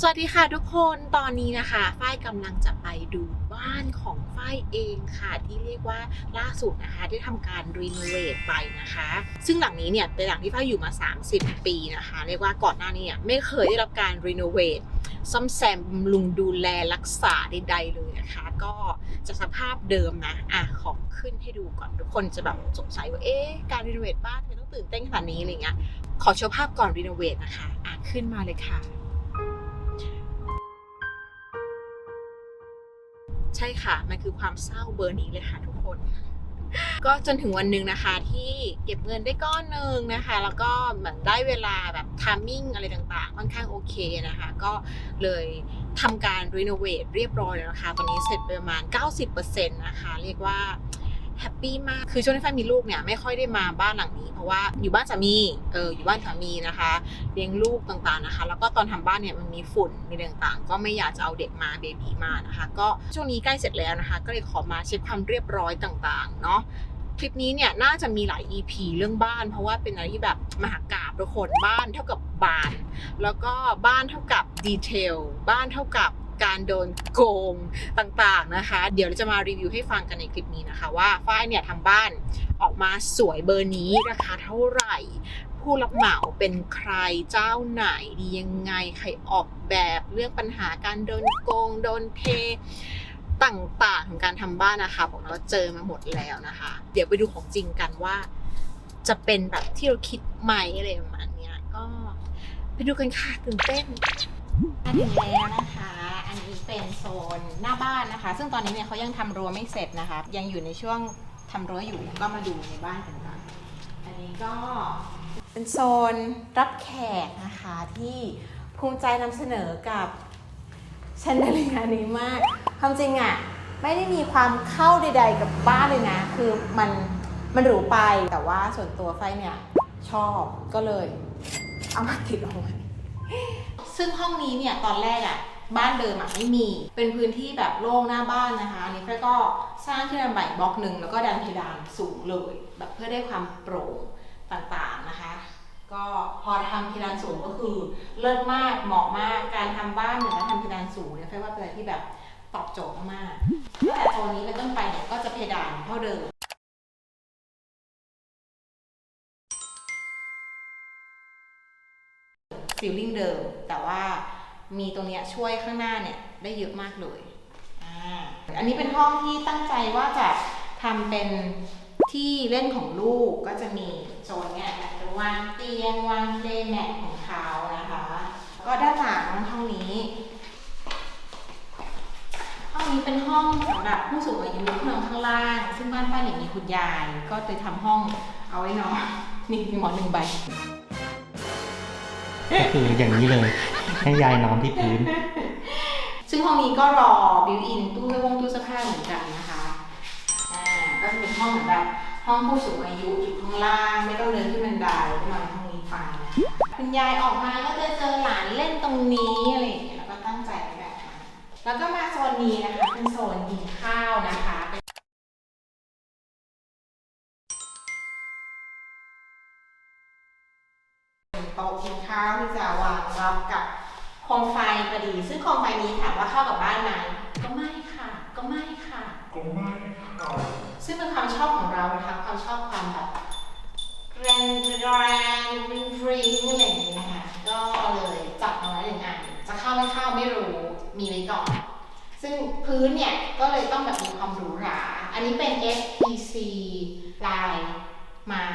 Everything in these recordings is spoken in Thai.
สวัสดีค่ะทุกคนตอนนี้นะคะ ฝ้ายกำลังจะไปดูบ้านของฝ้ายเองค่ะ ที่เรียกว่าล่าสุดนะคะ ได้ทำการรีโนเวทไปนะคะ ซึ่งหลังนี้เนี่ยเป็นหลังที่ฝ้ายอยู่มา 30 ปีนะคะ เรียกว่าก่อนหน้านี้เนี่ยไม่เคยได้รับการรีโนเวทซ่อมแซมบำรุงดูแลรักษาใดๆเลยนะคะ ก็จะสภาพเดิมนะอะขอขึ้นให้ดูก่อนทุกคนจะแบบสงสัยว่าเอ๊ะการรีโนเวทบ้านทำไมต้องตื่นเต้นขนาดนี้อะไรเงี้ยขอโชว์ภาพก่อนรีโนเวทนะคะอะขึ้นมาเลยค่ะ ใช่ค่ะ มันคือความเศร้าเบอร์นี้เลยค่ะทุกคน ก็จนถึงวันหนึ่งนะคะ ที่เก็บเงินได้ก้อนหนึ่งนะคะ แล้วก็เหมือนได้เวลาแบบทามมิ่งอะไรต่างๆ ค่อนข้างโอเคนะคะ ก็เลยทำการรีโนเวทเรียบร้อยแล้วนะคะ ตอนนี้เสร็จไปประมาณ 90%นะคะ เรียกว่า แฮปปี้มาก คือช่วงที่ฝ้ายมีลูกเนี่ยไม่ค่อยได้มาบ้านหลังนี้ เพราะว่าอยู่บ้านสามี เอออยู่บ้านสามีนะคะ เลี้ยงลูกต่างๆนะคะ แล้วก็ตอนทำบ้านเนี่ยมันมีฝุ่นมีอะไรต่างๆ ก็ไม่อยากจะเอาเด็กมาเบบีมานะคะ ก็ช่วงนี้ใกล้เสร็จแล้วนะคะ ก็เลยขอมาเช็คความเรียบร้อยต่างๆ เนาะคลิปนี้เนี่ยน่าจะมีหลาย EP เรื่องบ้าน เพราะว่าเป็นอะไรที่แบบมหากราบทุกคนบ้านเท่ากับบาน แล้วก็บ้านเท่ากับดีเทลบ้านเท่ากับ การโดนโกงต่างๆนะคะ เดี๋ยวเราจะมารีวิวให้ฟังกันในคลิปนี้นะคะ ว่าฝ้ายเนี่ยทำบ้านออกมาสวยเบอร์นี้ราคาเท่าไหร่ ผู้รับเหมาเป็นใครเจ้าไหนดียังไงใครออกแบบเรื่องปัญหาการโดนโกงโดนเทต่างๆของการทำบ้านนะคะผมเราเจอมาหมดแล้วนะคะ เดี๋ยวไปดูของจริงกันว่า จะเป็นแบบที่เราคิดไหมอะไรประมาณนี้ก็ไปดูกันค่ะตื่นเต้นมาถึงแล้วนะคะ เป็นโซนหน้าบ้านนะคะ ซึ่งตอนนี้เนี่ยเขายังทำรั้วไม่เสร็จนะคะยังอยู่ในช่วงทำรั้วอยู่ก็มาดูในบ้านกันค่ะอันนี้ก็เป็นโซนรับแขกนะคะที่ภูมิใจนำเสนอกับชนเดลียร์นี้มากความจริงอะ่ะไม่ได้มีความเข้าใด ๆ กับบ้านเลยนะ คือมันมันหรูไปแต่ว่าส่วนตัวไฟเนี่ยชอบก็เลย เอามาติดเอาไว้ ซึ่งห้องนี้เนี่ยตอนแรกอะ่ะ บ้านเดิมอะไม่มี เป็นพื้นที่แบบโล่งหน้าบ้านนะคะอันนี้ไฟก็สร้างขึ้นมาใหม่บล็อกหนึ่งแล้วก็ดันเพดานสูงเลย แบบเพื่อได้ความโปร่งต่างๆนะคะ ก็พอทำเพดานสูงก็คือเลิศมากเหมาะมากการทำบ้านเนี่ยแล้วทำเพดานสูงเนี่ยไฟว่าเป็นอะไรที่แบบตอบโจทย์มากๆแต่ตอนนี้เป็นต้นไปเนี่ยก็จะเพดานเท่าเดิมฟิลลิ่งเดิมแต่ว่า มีตรงเนี้ยช่วยข้างหน้าเนี่ยได้เยอะมากเลยอ่าอันนี้เป็นห้องที่ตั้งใจว่าจะทำเป็นที่เล่นของลูกก็จะมีโซนเนี่ยอยากจะวางเตียงวางเลยแมทของเขานะคะ ก็ด้านหลังห้องนี้ ห้องนี้เป็นห้องสำหรับผู้สูงอายุที่นอนข้างล่าง ซึ่งบ้านป้าเนี่ยมีคุณยาย ก็เลยทำห้องเอาไว้นอนนี่มีหมอนหนึ่งใบก็คืออย่างนี้เลย ให้ยายนอนที่พื้น ซึ่งห้องนี้ก็รอบิวอินตู้เสื้อผงตู้เสื้อผ้าเหมือนกันนะคะอ่าก็จะเป็นห้องเหมือนแบบห้องผู้สูงอายุอยู่ข้างล่างไม่ต้องเดินขึ้นบันไดก็มาในห้องนี้ไปนะคะคุณยายออกมาก็จะเจอหลานเล่นตรงนี้อะไรอย่างเงี้ยแล้วก็ตั้งใจแบบนั้นแล้วก็มาโซนนี้นะคะ เป็นโซนกินข้าวนะคะเป็นโต๊ะกินข้าวที่จะวางรับกับ โคมไฟพอดี ซึ่งโคมไฟนี้ถามว่าเข้ากับบ้านไหมก็ไม่ค่ะ ก็ไม่ค่ะ ก็ไม่ค่ะ ซึ่งเป็นความชอบของเรานะคะความชอบความแบบแรงแรงริงริงอะไรอย่างนี้นะคะ ก็เลยจับมาไว้หนึ่งอันจะเข้าไม่เข้าไม่รู้มีไว้ก่อน ซึ่งพื้นเนี่ย ก็เลยต้องแบบมีความหรูหรา อันนี้เป็น FPC ลายไม้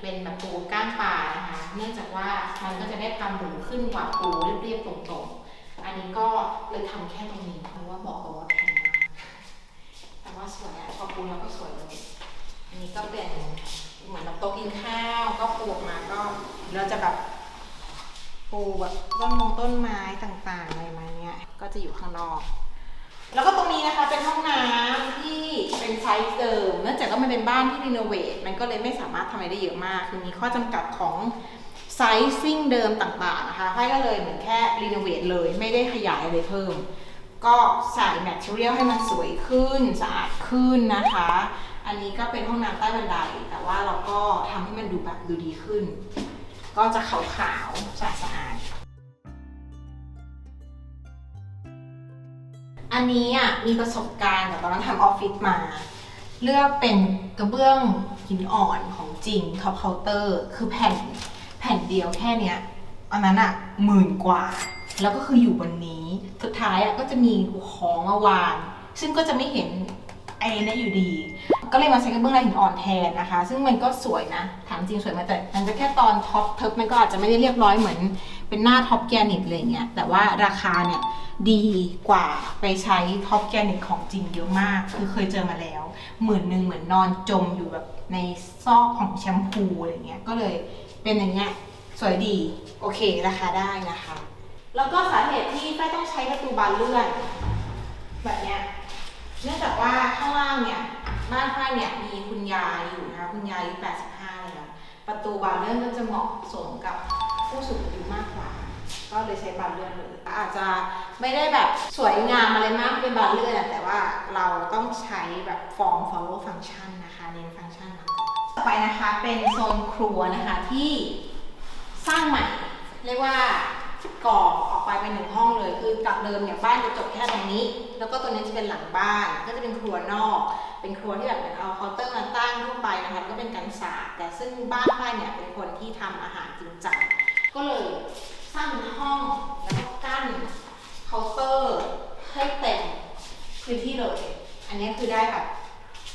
เป็นแบบปูก้างปลานะคะ เนื่องจากว่ามันก็จะได้ความหรูขึ้นกว่าปูเรียบๆตรงๆ อันนี้ก็เลยทำแค่ตรงนี้ เพราะว่าบอกเลยว่าแพงมากแต่ว่าสวยอะพอปูแล้วก็สวยเลย อันนี้ก็เป็นเหมือนแบบโต๊ะกินข้าวก็ปูออกมาก็เราจะแบบปูแบบต้นมงต้นไม้ต่างๆอะไรมาเนี้ยก็จะอยู่ข้างนอก แล้วก็ตรงนี้นะคะเป็นห้องน้ำที่เป็นไซส์เดิมเนื่องจากว่ามันเป็นบ้านที่รีโนเวทมันก็เลยไม่สามารถทำอะไรได้เยอะมากคือมีข้อจำกัดของไซซิ่งเดิมต่างๆนะคะให้ก็เลยเหมือนแค่รีโนเวทเลยไม่ได้ขยายอะไรเพิ่ม ก็ใส่แมทเทียลให้มันสวยขึ้นสะอาดขึ้นนะคะ อันนี้ก็เป็นห้องน้ำใต้บันได แต่ว่าเราก็ทำให้มันดูแบบดูดีขึ้น ก็จะขาวๆสะอาด อันนี้อะมีประสบการณ์กับตอนนั้นทำออฟฟิศมา เลือกเป็นกระเบื้องหินอ่อนของจริงท็อปเคาน์เตอร์ คือแผ่นแผ่นเดียวแค่เนี้ยอันนั้นอะหมื่นกว่า แล้วก็คืออยู่บนนี้ สุดท้ายอะก็จะมีของมาวาง ซึ่งก็จะไม่เห็นไอ้นี่อยู่ดี ก็เลยมาใช้กระเบื้องลายหินอ่อนแทนนะคะ ซึ่งมันก็สวยนะ ถามจริงสวยไหมแต่มันจะแค่ตอนท็อปเทิร์มันก็อาจจะไม่ได้เรียบร้อยเหมือน เป็นหน้าท็อปแกนิตอะไรเงี้ย แต่ว่าราคาเนี่ย ดีกว่าไปใช้ท็อปแกนิตของจริงเยอะมาก คือเคยเจอมาแล้วหมื่นหนึ่งเหมือนนอนจมอยู่แบบในซอกของแชมพูอะไรเงี้ยก็เลยเป็นอย่างเงี้ยสวยดีโอเคราคาได้นะคะ แล้วก็สาเหตุที่ไฟต้องใช้ประตูบานเลื่อน แบบเนี้ยเนื่องจากว่าข้างล่างเนี่ยบ้านฝ้ายเนี่ยมีคุณยายอยู่นะคะคุณยายอายุ85แล้วประตูบานเลื่อนก็จะเหมาะสมกับผู้สูงอายุมากกว่า ก็เลยใช้บานเลื่อนเลยอาจจะไม่ได้แบบสวยงามอะไรมากเป็นบานเลื่อนอะแต่ว่าเราต้องใช้แบบฟอร์ม follow function นะคะเน้นฟังก์ชันมาก่อนต่อไปนะคะเป็นโซนครัวนะคะที่สร้างใหม่ เรียกว่าก่อออกไปเป็นหนึ่งห้องเลย คือจากเดิมเนี่ยบ้านจะจบแค่ตรงนี้ แล้วก็ตัวนี้จะเป็นหลังบ้าน ก็จะเป็นครัวนอก เป็นครัวที่แบบเอาเคาน์เตอร์มาตั้งทั่วไปนะคะแล้วก็เป็นกันศาแต่ซึ่งบ้านป้ายเนี่ยเป็นคนที่ทำอาหารจริงจังก็เลย สร้างเป็นห้องแล้วก็กั้นเคาน์เตอร์ให้เต็มพื้นที่เลย อันนี้คือได้แบบ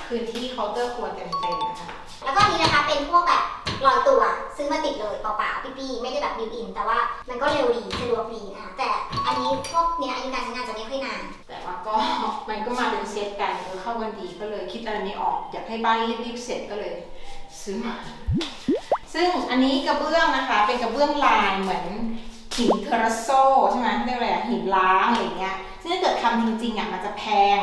พื้นที่เคาน์เตอร์ครัวเต็มๆนะคะแล้วก็อันนี้นะคะเป็นพวกแบบลอยตัวซื้อมาติดเลยเปล่าๆปี้ๆไม่ได้แบบบิวอิน แต่ว่ามันก็เร็วดีสะดวกดีนะคะแต่อันนี้พวกเนี้ยอายุการใช้งานจะไม่ค่อยนาน แต่ว่าก็มันก็มาเป็นเซตกันเออเข้ากันดีก็เลยคิดอะไรไม่ออก อยากให้บ้านรีบๆเสร็จก็เลย ซื้อมา ซึ่งอันนี้กระเบื้องนะคะ เป็นกระเบื้องลายเหมือนหินเทอร์โซใช่ไหมเรียกอะไรอะหินล้างอะไรเงี้ย ซึ่งถ้าเกิดทำจริงๆอะมันจะแพง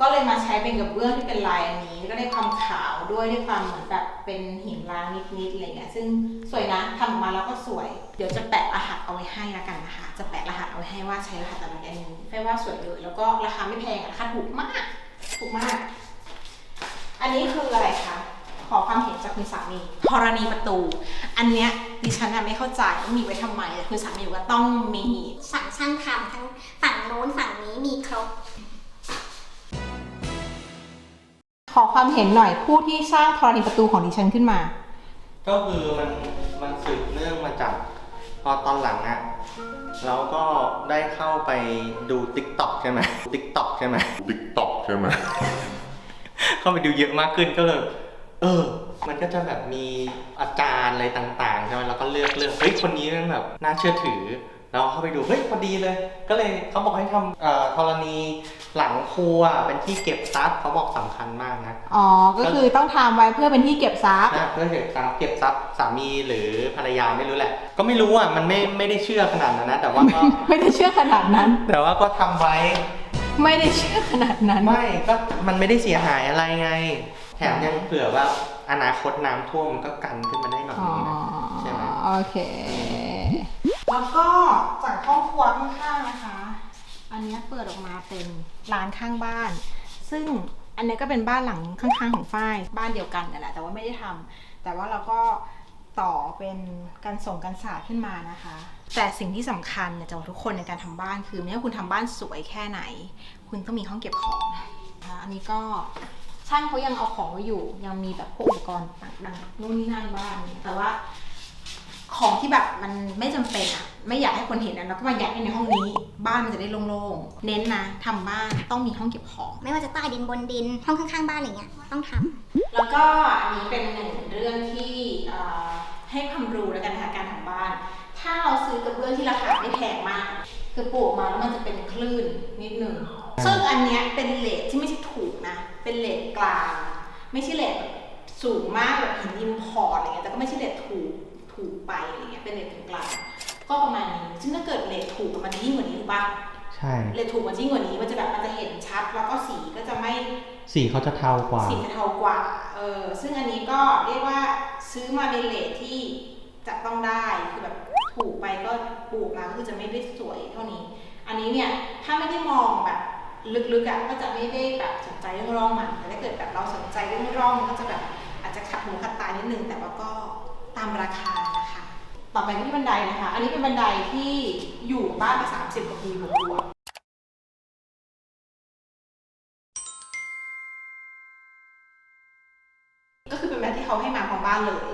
ก็เลยมาใช้เป็นกระเบื้องที่เป็นลายอันนี้ ก็ได้ความขาวด้วยได้ความเหมือนแบบเป็นหินล้างนิดๆอะไรเงี้ย ซึ่งสวยนะทำออกมาแล้วก็สวย เดี๋ยวจะแปะรหัสเอาไว้ให้ละกันนะคะ จะแปะรหัสเอาไว้ให้ว่าใช้รหัสอะไรอันนี้แปลว่าสวยเลย แล้วก็ราคาไม่แพงอะราคาถูกมาก ถูกมาก อันนี้คืออะไรคะ จากคุณสามีธรณีประตู อันเนี้ยดิฉันอะไม่เข้าใจว่ามีไว้ทำไมแต่คุณสามีบอกว่าต้องมีสั่งช่างทำทั้งฝั่งโน้นฝั่งนี้มีครบ ขอความเห็นหน่อยผู้ที่สร้างธรณีประตูของดิฉันขึ้นมา ก็คือมันมันสืบเนื่องมาจากพอตอนหลังอะเราก็ได้เข้าไปดู t ิ k t o k ใช่ไหม t ิ k t o k ใช่ไหม TikTok ใช่ไหม เข้าไปดูเยอะมากขึ้นก็เลย เออ มันก็จะแบบมีอาจารย์อะไรต่างๆใช่ไหมแล้วก็เลือกเลือกเฮ้ยคนนี้มันแบบน่าเชื่อถือเราเข้าไปดูเฮ้ยพอดีเลย ก็เลยเขาบอกให้ทำเอ่อธรณีหลังครัวเป็นที่เก็บทรัพย์เขาบอกสำคัญมากนะอ๋อ ก็คือต้องทำไว้เพื่อเป็นที่เก็บทรัพย์ นะเพื่อเก็บทรัพย์เก็บทรัพย์สามีหรือภรรยาไม่รู้แหละ ก็ไม่รู้อะมันไม่ไม่ได้เชื่อขนาดนั้นนะแต่ว่าก็ ไม่ได้เชื่อขนาดนั้น แต่ว่าก็ทำไว้ไม่ได้เชื่อขนาดนั้น ไม่ก็มันไม่ได้เสียหายอะไรไง แถมยังเผื่อว่าอนาคตน้ำท่วมมันก็กันขึ้นมาได้หน่อยอ๋อนึงนะใช่ไหมโอเค แล้วก็จากห้องครัวข้างๆนะคะ อันเนี้ยเปิดออกมาเป็นร้านข้างบ้าน ซึ่งอันเนี้ยก็เป็นบ้านหลังข้างๆของฝ้ายบ้านเดียวกันนั่นแหละแต่ว่าไม่ได้ทำแต่ว่าเราก็ต่อเป็นการส่งกันศาสตร์ขึ้นมานะคะ แต่สิ่งที่สำคัญเนี่ยจะบอกทุกคนในการทำบ้านคือไม่ว่าคุณทำบ้านสวยแค่ไหน คุณต้องมีห้องเก็บของนะคะอันนี้ก็ ช่างเขายังเอาของไว้อยู่ ยังมีแบบพวกอุปกรณ์ต่างๆนู่นนี่นั่นบ้างแต่ว่า ของที่แบบมันไม่จำเป็นอะไม่อยากให้คนเห็นอะเราก็มายัดไว้ในห้องนี้ บ้านมันจะได้โล่งๆ เน้นนะทำบ้านต้องมีห้องเก็บของ ไม่ว่าจะใต้ดินบนดินห้องข้างๆบ้านอะไรเงี้ยต้องทำแล้วก็อันนี้เป็นหนึ่งเรื่องที่เอ่อให้ความรู้แล้วกันนะคะการทำบ้าน ถ้าเราซื้อกระเบื้องที่ราคาไม่แพงมาก คือปลูกมาแล้วมันจะเป็นคลื่นนิดนึงซึ่งอันเนี้ยเป็นเลทที่ไม่ใช่ถูกนะ เป็นเลทกลาง ไม่ใช่เลทแบบสูงมากแบบหินอิมพอร์ตอะไรเงี้ยแต่ก็ไม่ใช่เลทถูกถูกไปอะไรเงี้ยเป็นเลทกลางๆก็ประมาณนี้ซึ่งถ้าเกิดเลทถูกมันจะยิ่งกว่านี้ถูกปะใช่เลทถูกมันจะยิ่งกว่านี้มันจะแบบมันจะเห็นชัดแล้วก็สีก็จะไม่สีเขาจะเทากว่า สีเทากว่าเออซึ่งอันนี้ก็เรียกว่าซื้อมาในเลทที่จะต้องได้คือแบบถูกไปก็ปลูกมาก็คือจะไม่ได้สวยเท่านี้ อันนี้เนี่ยถ้าไม่ได้มองแบบ ลึกๆอะก็จะไม่ได้แบบสนใจเรื่องร่องมันแต่ถ้าเกิดแบบเราสนใจเรื่องร่องก็จะแบบอาจจะขัดหูขัดตานิดนึงแต่ว่าก็ตามราคานะคะ ต่อไปที่บันไดนะคะ อันนี้เป็นบันไดที่อยู่บ้านมาสามสิบกว่าปีบวกก็คือเป็นแบบที่เขาให้มาของบ้านเลย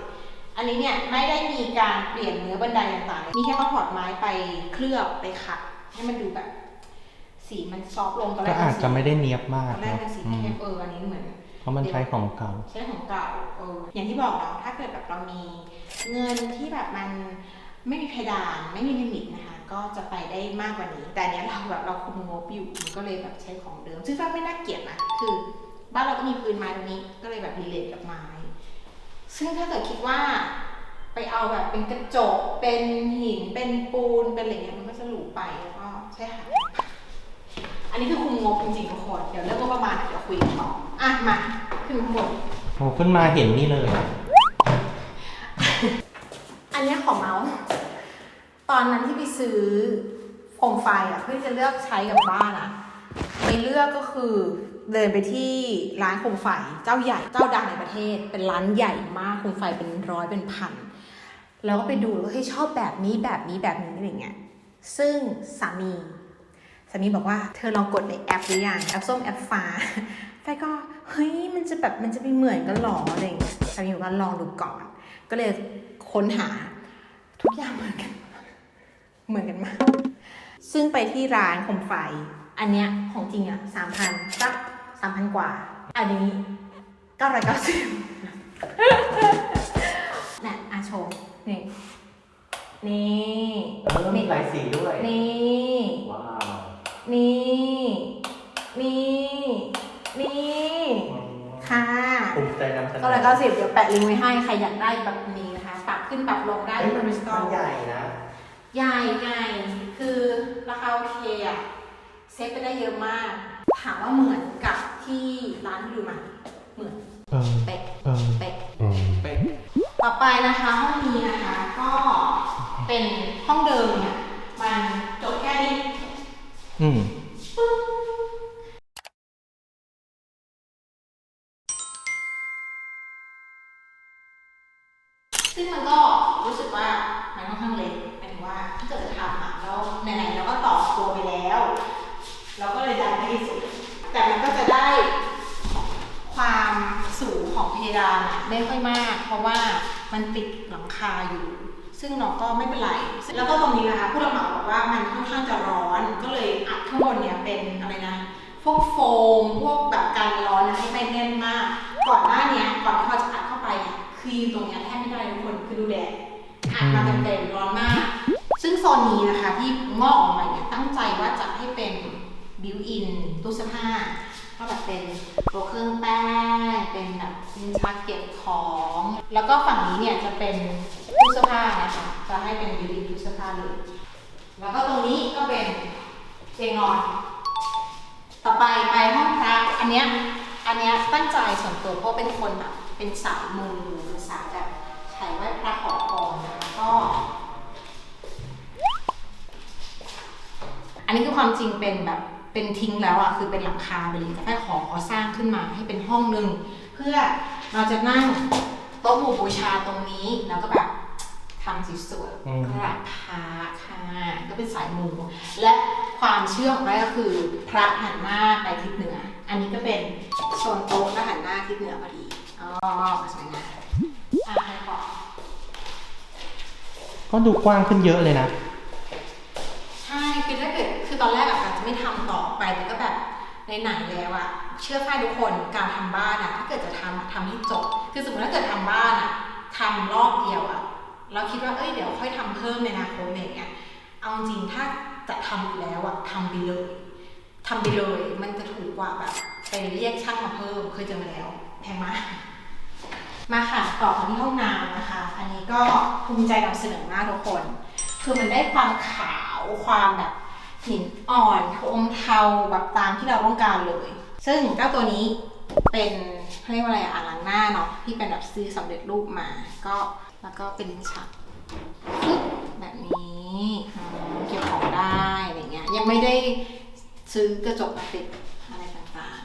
อันนี้เนี่ยไม่ได้มีการเปลี่ยนเนื้อบันไดต่างๆ มีแค่เขาถอดไม้ไปเคลือบไปขัดให้มันดูแบบ สีมันซอฟต์ลงตอนแรก็กอาจจะไม่ได้เนียบตมากอนแรกนะเป็นสีอืมเข้มเอออันนี้เหมือน เพราะมันใช้ของเก่า ใช้ของเก่าเอออย่างที่บอกเนาะถ้าเกิดแบบเรามีเงินที่แบบมันไม่มีเพดานไม่มีลิมิตนะคะ ก็จะไปได้มากกว่านี้ แต่อันเนี้ยเราแบบเราคุมงบอยู่มันก็เลยแบบใช้ของเดิม ซึ่งก็ไม่น่าเกลียดนะคือ บ้านเราก็มีพื้นไม้ตรงนี้ก็เลยแบบรีเลทกับไม้ ซึ่งถ้าเกิดคิดว่า ไปเอาแบบเป็นกระจกเป็นหินเป็นปูนเป็นอะไรเงี้ยมันก็จะหรูไปแล้วก็ใช่ค่ะ อันนี้คือคุมงบจริงๆทุกคน เดี๋ยวเรื่องงบประมาณเดี๋ยวคุยกันต่ออะมาขึ้นมาข้างบน โอ้ขึ้นมาเห็นนี่เลย อันเนี้ยของเมาส์ตอนนั้นที่ไปซื้อโคมไฟอะ เพื่อที่จะเลือกใช้กับบ้านอะไปเลือกก็คือเดินไปที่ร้านโคมไฟเจ้าใหญ่เจ้าดังในประเทศ เป็นร้านใหญ่มากโคมไฟเป็นร้อยเป็นพันแล้วก็ไปดูว่าเฮ้ยชอบแบบนี้แบบนี้แบบนี้อะไรเงี้ยซึ่งสามีสามีบอกว่าเธอลองกดในแอปหรือยังแอปส้มแอปฟ้าไฟก็เฮ้ยมันจะแบบมันจะไปเหมือนกันหรออะไรเงี้ยสามีบอกว่าลองดูก่อน ก็เลยค้นหาทุกอย่างเหมือนกัน เหมือนกันมาก ซึ่งไปที่ร้านโคมไฟ อันเนี้ยของจริงอะสามพันสักสามพันกว่า อันนี้เก้าร้อยเก้าสิบน่ะอาโชว์นี่ นี่เออมีหลายสีด้วย นี่ ว้าว นี่ นี่ นี่ ค่ะภูมิใจนำเสนอเก้าร้อยเก้าสิบเดี๋ยวแปะลิงก์ไว้ให้ใครอยากได้แบบนี้นะคะ ปรับขึ้นปรับลงได้เอ้ยมันคริสตัลมันใหญ่นะ ใหญ่ใหญ่คือราคาโอเคอะเซฟไปได้เยอะมาก ถามว่าเหมือนกับที่ร้านที่ดูมาเหมือนเออเป๊ะเออเป๊ะเป๊ะต่อไปนะคะห้องนี้นะคะก็เป็นห้องเดิมเนี่ยมันจบแค่นี้ อืมซึ่งมันก็รู้สึกว่ามันค่อนข้างเล็กหมายถึงว่าถ้าเกิดจะทำอะแล้วไหนๆเราก็ต่อตัวไปแล้ว เราก็เลยดันให้สุด แต่มันก็จะได้ความสูงของเพดานอะไม่ค่อยมาก เพราะว่ามันติดหลังคาอยู่ ซึ่งเราก็ไม่เป็นไร แล้วก็ตรงนี้นะคะผู้รับเหมาบอกว่ามันค่อนข้างจะร้อน ก็เลยอัดข้างบนเนี่ยเป็นอะไรนะ พวกโฟม พวกแบบกันร้อนนะให้ไม่แน่นมาก ก่อนหน้าเนี้ยก่อนที่เขาจะอัดเข้าไปเนี่ยคืออยู่ตรงเนี้ยแทบไม่ได้ทุกคน คือดูแดดอัดมาเต็มๆร้อนมาก ซึ่งโซนนี้นะคะที่งอกออกมาเนี่ยตั้งใจว่าจะให้เป็นบิวอินตู้เสื้อผ้าก็แบบเป็นต๊ะเครื่องแป้ง เป็นแบบลิ้นชักเก็บของ แล้วก็ฝั่งนี้เนี่ยจะเป็น ตู้เสื้อผ้านะคะจะให้เป็นบิวอินตู้เสื้อผ้าเลย แล้วก็ตรงนี้ก็เป็นเตียงนอน ต่อไปไปห้องพระอันเนี้ยอันเนี้ยตั้งใจส่วนตัวเพราะเป็นคนแบบเป็นสายมูสายแบบถ่ายไหว้พระขอพรแล้วก็ อันนี้คือความจริงเป็นแบบเป็นทิ้งแล้วอะคือเป็นหลังคาไปเลยแต่แค่ขอขอสร้างขึ้นมาให้เป็นห้องหนึ่งเพื่อเราจะนั่งโต๊ะหมู่บูชาตรงนี้แล้วก็แบบ ทำสวยอืมๆกราบพระค่ะ ก็เป็นสายมูและความเชื่อของเราก็คือพระหันหน้าไปทิศเหนือ อันนี้ก็เป็นโซนโต๊ะแล้วหันหน้าทิศเหนือพอดีอ๋อสวยงามอะใครบอกก็ดูกว้างขึ้นเยอะเลยนะ ใช่คือถ้าเกิดคือตอนแรกอะการจะไม่ทำต่อไปแต่ก็แบบไหนๆแล้วอะเชื่อฝ้ายทุกคนการทำบ้านอะถ้าเกิดจะทำอะทำให้จบ คือสมมติถ้าเกิดทำบ้านอะทำรอบเดียวอะ เราคิดว่าเอ้ยเดี๋ยวค่อยทำเพิ่มในอนาคตอะไรเงี้ยเอาจริงถ้าจะทำอยู่แล้วอะทำไปเลยทำไปเลยมันจะถูกกว่าแบบไปเรียกช่างมาเพิ่มเคยเจอมาแล้วแพงมากมาค่ะต่อกันที่ห้องน้ำนะคะ อันนี้ก็ภูมิใจนำเสนอมากทุกคน คือมันได้ความขาวความแบบหินอ่อนอมเทาแบบตามที่เราต้องการเลย ซึ่งเจ้าตัวนี้เป็นเขาเรียกว่าอะไรอะอ่างล้างหน้าเนาะที่เป็นแบบซื้อสำเร็จรูปมา ก็ แล้วก็เป็นลิ้นชักแบบนี้เก็บของได้อะไรเงี้ยยังไม่ได้ซื้อกระจกมาติดอะไรต่าง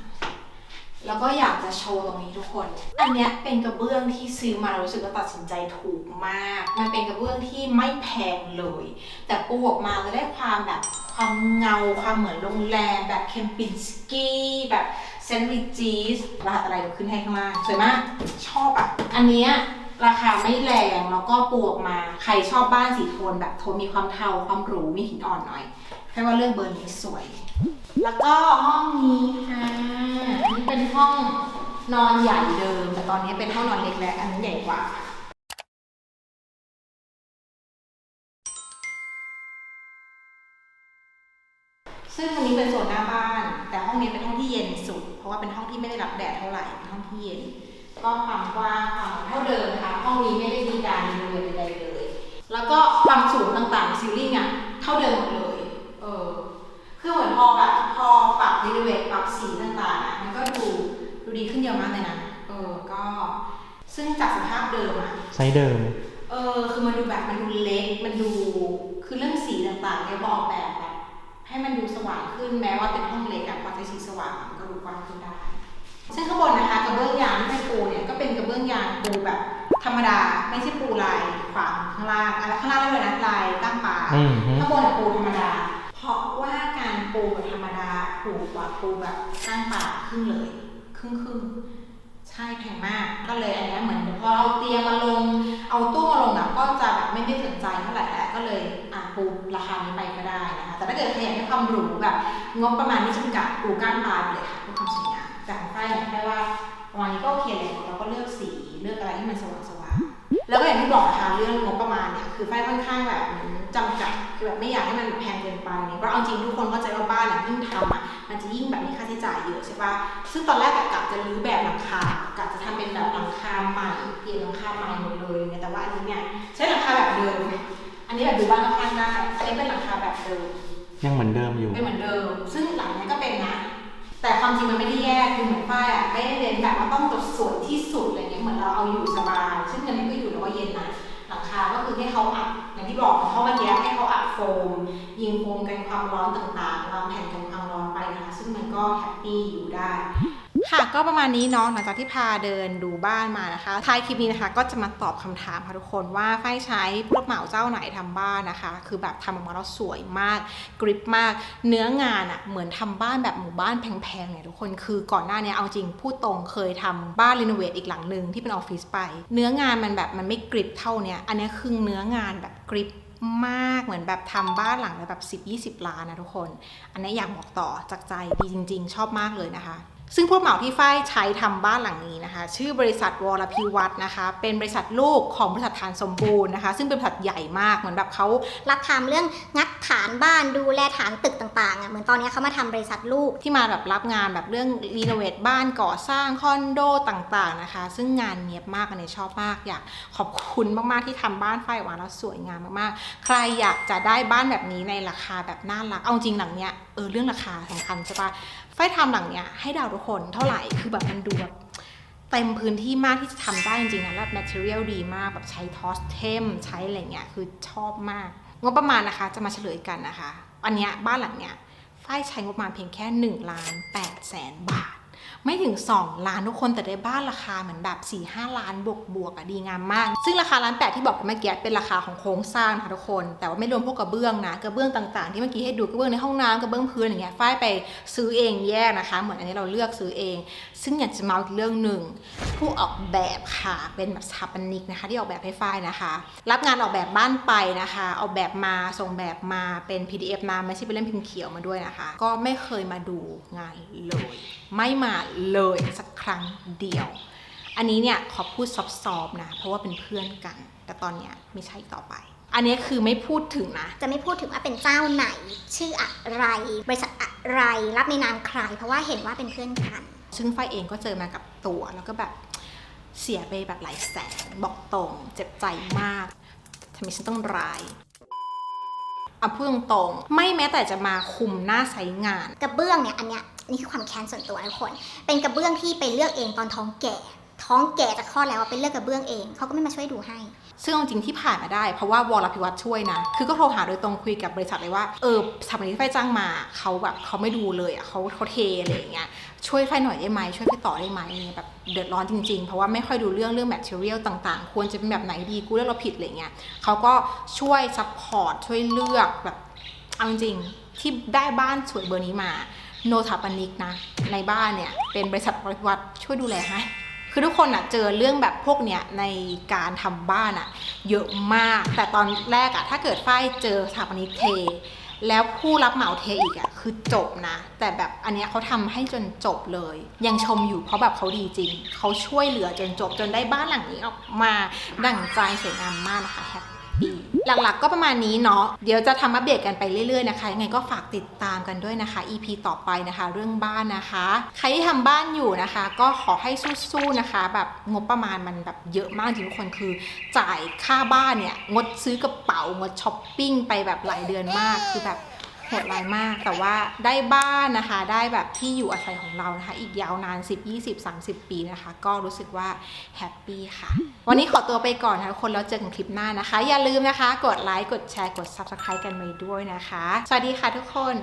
ๆ แล้วก็อยากจะโชว์ตรงนี้ทุกคน อันเนี้ยเป็นกระเบื้องที่ซื้อมารารู้สึกว่าตัดสินใจถูกมาก มันเป็นกระเบื้องที่ไม่แพงเลย แต่ปูออกมาจะได้ความแบบความเงาความเหมือนโรงแรมแบบเคมปินสกี้แบบเซนต์ริจีสรหัสอะไรเดี๋ยวขึ้นให้ข้างล่างสวยมาก ชอบอะ อันเนี้ย ราคาไม่แรงแล้วก็ปูออกมาใครชอบบ้านสีโทนแบบโทนมีความเทาความหรูมีหินอ่อนหน่อยแค่ว่าเลือกเบอร์นี้สวย แล้วก็ห้องนี้ค่ะนนี้เป็นห้องนอนใหญ่เดิม แต่ตอนนี้เป็นห้องนอนเล็กแล้วอันนี้ใหญ่กว่าซึ่งอันนี้เป็นโซนหน้าบ้าน แต่ห้องนี้เป็นห้องที่เย็นสุด เพราะว่าเป็นห้องที่ไม่ได้รับแดดเท่าไหร่เป็นห้องที่เย็น ก็ความกว้างความเท่าเดิมนะคะห้องนี้ไม่ได้มีการรีโนเวทใดๆเลย แล้วก็ความสูงต่างๆซีลิ่งอะเท่าเดิมหมดเลยเออคือเหมือนพอแบบพอปรับรีโนเวทปรับสีต่างๆอะมันก็ดูดูดีขึ้นเยอะมากเลยนะเออก็ซึ่งจากสภาพเดิมอะไซส์เดิมเออคือมันดูแบบมันดูเล็กมันดูคือเรื่องสีต่างๆเนี่ยบอกแบบแบบให้มันดูสว่างขึ้นแม้ว่าเป็นห้องเล็กอะพอใช้สีสว่างมันก็ดูกว้างขึ้นได้ ซึ่งข้างบนนะคะกระเบื้องยางที่เป็นปูเนี่ยก็เป็นกระเบื้องยางปูแบบธรรมดาไม่ใช่ปูลายขวางข้างล่างอะไรข้างล่างเรียนะลายตั้งปลาอืมฮึ ข้างบนปูธรรมดา เพราะว่าการปูแบบธรรมดาถูกกว่าปูแบบตั้งปลาครึ่งเลยครึ่งครึ่งๆใช่แพงมากก็เลยอันเนี้ยเหมือนพอเอาเตียงมาลง เอาตู้มาลงอะก็จะแบบไม่ได้สนใจเท่าไหร่แล้วก็เลยอะปูราคานี้ไปก็ได้นะคะแต่ถ้าเกิดใครอยากได้ความหรูแบบงบประมาณที่จำกัดปูก้านปลาไปเลยค่ะเพื่อความสวยงาม แต่ของฝ้ายเนี่ยแค่ว่าประมาณนี้ก็โอเคเลยเราก็เลือกสีเลือกอะไรที่มันสว่างสว่างๆแล้วก็อย่างที่บอกนะคะเรื่องงบประมาณเนี่ยคือฝ้ายค่อนข้างแบบเหมือนจำกัดคือแบบไม่อยากให้มันแพงเกินไปเนี่ยเพราะเอาจริงทุกคนเข้าใจว่าบ้านเนี่ยยิ่งทำอะมันจะยิ่งแบบมีค่าใช้จ่ายเยอะใช่ปะซึ่งตอนแรกอะกะจะรื้อแบบหลังคากะจะทำเป็นแบบหลังคาใหม่เปลี่ยนหลังคาใหม่หมดเลยเนี่ยแต่ว่าอันนี้เนี่ยใช้หลังคาแบบเดิม อันนี้แบบดูบ้านข้างๆได้อันนี้เป็นหลังคาแบบเดิมยังเหมือนเดิมอยู่เป็นเหมือนเดิม ซึ่งหลังนี้ก็เป็นนะ แต่ความจริงมันไม่ได้แยกคือเหมือนฝ้ายอะไม่ได้เรียนแบบว่าต้องแบบสวยที่สุดอะไรเงี้ยเหมือนเราเอาอยู่สบาย ซึ่งอันนี้ก็อยู่แล้วก็เย็นนะหลังคาก็คือให้เขาอัดอย่างที่บอกเพราเมื่อกี้ให้เขาอัดโฟม ยิงโฟมกันความร้อนต่างๆวางแผ่นกันความร้อนไปนะคะซึ่งมันก็แฮปปี้อยู่ได้ ค่ะก็ประมาณนี้เนาะหลังจากที่พาเดินดูบ้านมานะคะท้ายคลิปนี้นะคะ ก็จะมาตอบคำถามค่ะทุกคนว่าไฟใช้ผู้รับเหมาเจ้าไหนทำบ้านนะคะ คือแบบทำออกมาแล้วสวยมากกริปมาก เนื้องานอะ่ะเหมือนทำบ้านแบบหมู่บ้านแพงๆเนี่ยทุกคนคือก่อนหน้านี้เอาจริงพูดตรงเคยทำบ้านรีโนเวทอีกหลังหนึ่งที่เป็นออฟฟิศไป เนื้องานมันแบบมันไม่กริปเท่าเนี้ยอันนี้คือเนื้องานแบบกริปมากเหมือนแบบทำบ้านหลังละแบบ 10-20 ล้านนะทุกคน อันนี้อยากบอกต่อจากใจดีจริง ๆ ชอบมากเลยนะคะ ซึ่งผู้รับเหมาที่ฝ้ายใช้ทำบ้านหลังนี้นะคะ ชื่อบริษัทวรพิวัฒน์นะคะ เป็นบริษัทลูกของบริษัทฐานสมบูรณ์นะคะ ซึ่งเป็นบริษัทใหญ่มากเหมือนแบบเขารับทำเรื่องงัดฐานบ้านดูแลฐานตึกต่างๆอะเหมือนตอนนี้เขามาทำบริษัทลูกที่มาแบบรับงานแบบเรื่องรีโนเวทบ้านก่อสร้างคอนโดต่างๆนะคะ ซึ่งงานเนียบมากอันนี้ชอบมาก อยากขอบคุณมากๆที่ทำบ้านฝ้ายออกมาแล้วสวยงามมากๆ ใครอยากจะได้บ้านแบบนี้ในราคาแบบน่ารักเอาจริงหลังเนี้ยเออเรื่องราคาสำคัญใช่ปะ ฝ้ายทำหลังเนี้ยให้ดาวทุกคนเท่าไหร่คือแบบมันดูแบบเต็มพื้นที่มากที่จะทำได้จริงๆนะแล้ว material ดีมากแบบใช้ทอสเทมใช้อะไรเงี้ยคือชอบมาก งบประมาณนะคะจะมาเฉลยกันนะคะ อันเนี้ยบ้านหลังเนี้ยฝ้ายใช้งบประมาณเพียงแค่1ล้าน8แสนบาท ไม่ถึง 2 ล้านทุกคนแต่ได้บ้านราคาเหมือนแบบ4 5ล้านบวกบวกอะดีงามมาก ซึ่งราคาล้านแปดที่บอกไปเมื่อกี้เป็นราคาของโครงสร้างนะคะทุกคน แต่ว่าไม่รวมพวกกระเบื้องนะกระเบื้องต่างๆ ที่เมื่อกี้ให้ดูกระเบื้องในห้องน้ำกระเบื้องพื้นอย่างเงี้ยฝ้ายไปซื้อเองแยกนะคะ เหมือนอันนี้เราเลือกซื้อเอง ซึ่งอยากจะมาอีกเรื่องหนึ่งผู้ออกแบบค่ะเป็นแบบสถาปนิกนะคะ ที่ออกแบบให้ฝ้ายนะคะ รับงานออกแบบบ้านไปนะคะ ออกแบบมาส่งแบบมาเป็น PDF มาไม่ใช่เป็นเล่มพิมพ์เขียวมาด้วยนะคะ ก็ไม่เคยมาดูงานเลย ไม่มาเลยสักครั้งเดียว อันนี้เนี่ยขอพูดซอฟๆนะ เพราะว่าเป็นเพื่อนกัน แต่ตอนเนี้ยไม่ใช่ต่อไป อันนี้คือไม่พูดถึงนะ จะไม่พูดถึงว่าเป็นเจ้าไหน ชื่ออะไร บริษัทอะไรรับในนามใคร เพราะว่าเห็นว่าเป็นเพื่อนกัน ซึ่งฝ้ายเองก็เจอมากับตัวแล้วก็แบบเสียไปแบบหลายแสนบอกตรงเจ็บใจมากทำไมฉันต้องร้ายเอาพูดตรงๆไม่แม้แต่จะมาคุมหน้าไซต์งาน กระเบื้องเนี่ยอันเนี้ย นี่คือความแค้นส่วนตัวทุกคน เป็นกระเบื้องที่ไปเลือกเองตอนท้องแก่ ท้องแก่จะคลอดแล้วอะไปเลือกกระเบื้องเองเขาก็ไม่มาช่วยดูให้ ซึ่งเอาจริงที่ผ่านมาได้เพราะว่าวรพิวัตรช่วยนะ คือก็โทรหาโดยตรงคุยกับบริษัทเลยว่าเออสถาปนิกที่ไฟจ้างมาเขาแบบเขาไม่ดูเลยอะเขาเขาเทอะไรอย่างเงี้ยช่วยไฟหน่อยได้ไหมช่วยไฟต่อได้ไหมเนี่ยแบบเดือดร้อนจริงๆ เพราะว่าไม่ค่อยดูเรื่องเรื่อง material ต่างๆ ควรจะเป็นแบบไหนดีกูเลือกเราผิดอะไรเงี้ยเขาก็ช่วยซัพพอร์ตช่วยเลือกแบบเอาจริงที่ได้บ้านสวยเบอร์นี้มา โนถาปนิกนะ ในบ้านเนี่ย เป็นบริษัทบริวัตช่วยดูแลให้คือทุกคนอะเจอเรื่องแบบพวกเนี้ยในการทำบ้านอะเยอะมาก แต่ตอนแรกอะถ้าเกิดฝ้ายเจอสถาปนิกเท แล้วผู้รับเหมาเทอีกอะคือจบนะ แต่แบบอันเนี้ยเขาทำให้จนจบเลย ยังชมอยู่เพราะแบบเขาดีจริง เขาช่วยเหลือจนจบจนได้บ้านหลังนี้ออกมาดั่งใจสวยงามมากนะคะแฮป หลักๆก็ประมาณนี้เนาะ เดี๋ยวจะทำอัปเดตกันไปเรื่อยๆนะคะ ยังไงก็ฝากติดตามกันด้วยนะคะ EP ต่อไปนะคะ เรื่องบ้านนะคะ ใครที่ทำบ้านอยู่นะคะ ก็ขอให้สู้ๆนะคะ แบบงบประมาณมันแบบเยอะมากจริงทุกคนคือ จ่ายค่าบ้านเนี่ยงดซื้อกระเป๋างดช้อปปิ้งไปแบบหลายเดือนมากคือแบบ หดร้ายมาก แต่ว่าได้บ้านนะคะ ได้แบบที่อยู่อาศัยของเรานะคะ อีกยาวนาน 10 20 30 ปีนะคะ ก็รู้สึกว่าแฮปปี้ค่ะ วันนี้ขอตัวไปก่อนนะคะทุกคน แล้วเจอกันคลิปหน้านะคะ อย่าลืมนะคะ กดไลค์ กดแชร์ กด Subscribe กันไปด้วยนะคะ สวัสดีค่ะทุกคน